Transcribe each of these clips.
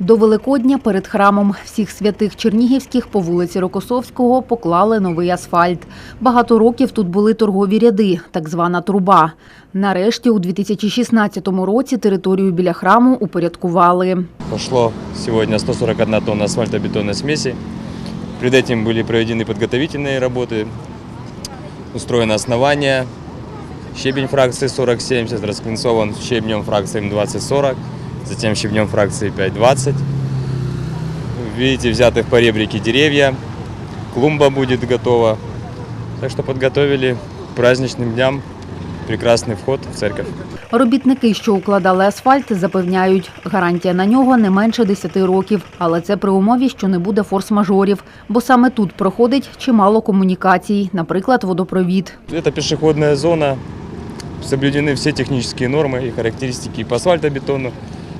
До Великодня перед храмом всіх святих Чернігівських по вулиці Рокосовського поклали новий асфальт. Багато років тут були торгові ряди, так звана труба. Нарешті у 2016 році територію біля храму упорядкували. Пошло сегодня 141 тонна асфальтобетонной смеси. Перед этим были проведены подготовительные работы, устроено основание, щебень фракции 40-70 расклинцован щебнем фракции 20-40, затем щебнем фракции 5-20. Видите, взяты в поребрики деревья, клумба будет готова. Так что подготовили к праздничным дням прекрасный вход в церковь. Робітники, що укладали асфальт, запевняють, гарантія на нього не менше 10 років. Але це при умові, що не буде форс-мажорів, бо саме тут проходить чимало комунікацій, наприклад, водопровід. Это пешеходная зона, соблюдены все технические нормы и характеристики и по асфальтобетону,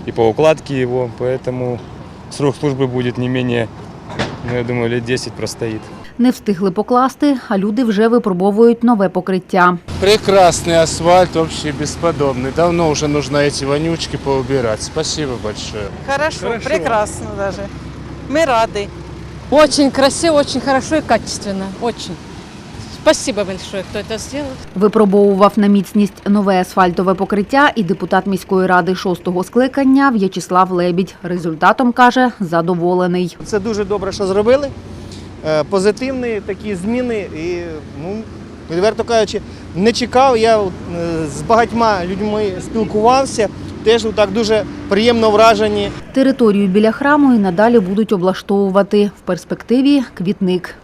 и по укладке его, поэтому срок службы будет не менее, ну, я думаю, лет 10 простоит. Не встигли покласти, а люди вже випробовують нове покриття. Прекрасный асфальт, вообще бесподобный. Давно уже нужно эти вонючки поубирать. Спасибо большое. Хорошо, Хорошо. прекрасно даже. Мы рады. Очень красиво, очень хорошо и качественно. Очень. Спасибо большое, кто это сделал. Випробовував на міцність нове асфальтове покриття і депутат міської ради шостого скликання В'ячеслав Лебідь. Результатом каже, задоволений. Це дуже добре, що зробили. Е, Позитивні такі зміни. І, ну, відверто кажучи, не чекав. Я е, з багатьма людьми спілкувався. Теж так дуже приємно вражені. Територію біля храму і надалі будуть облаштовувати в перспективі квітник.